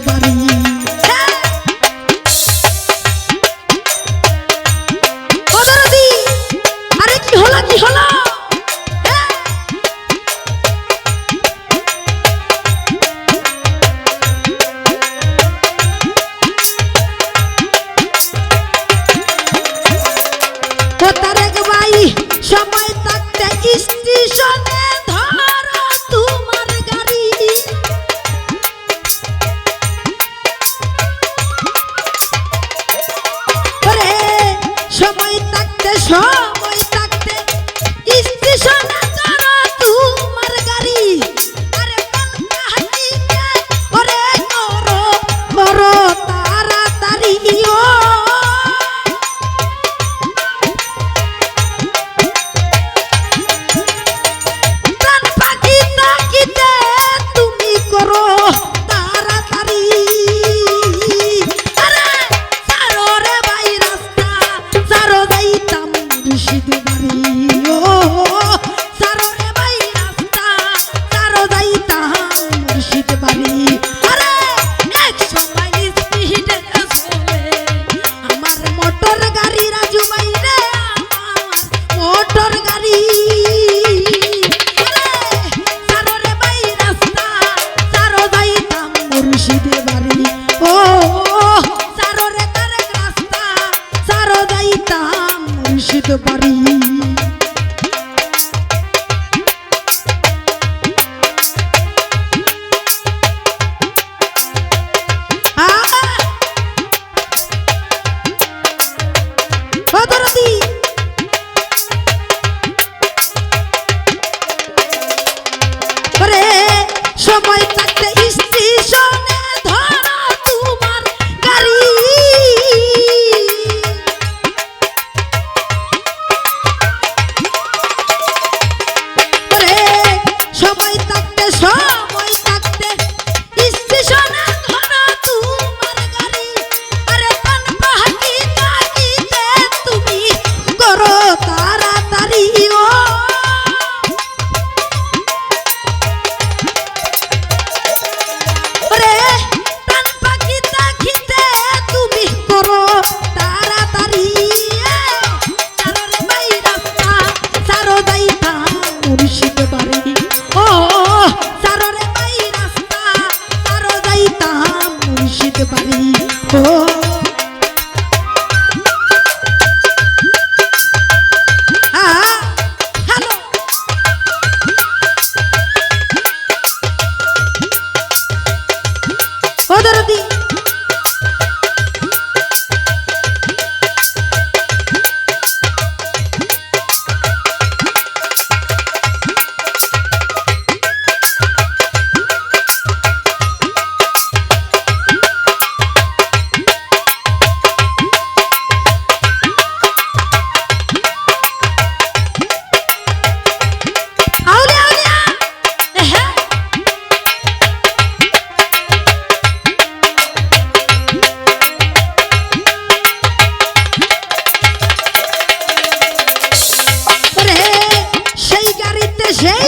everybody sebaris Jane.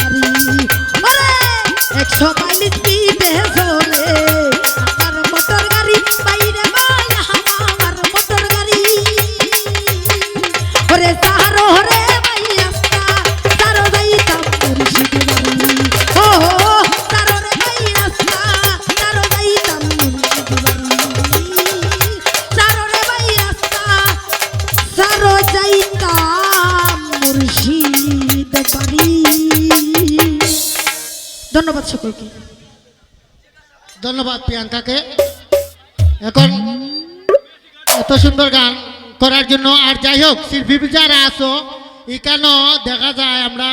ধন্যবাদ সকলকে। ধন্যবাদ প্রিয়াঙ্কাকে। এখন এত সুন্দর গান করার জন্য, আর যাই হোক, শিল্পী যারা আসো এখানেও দেখা যায় আমরা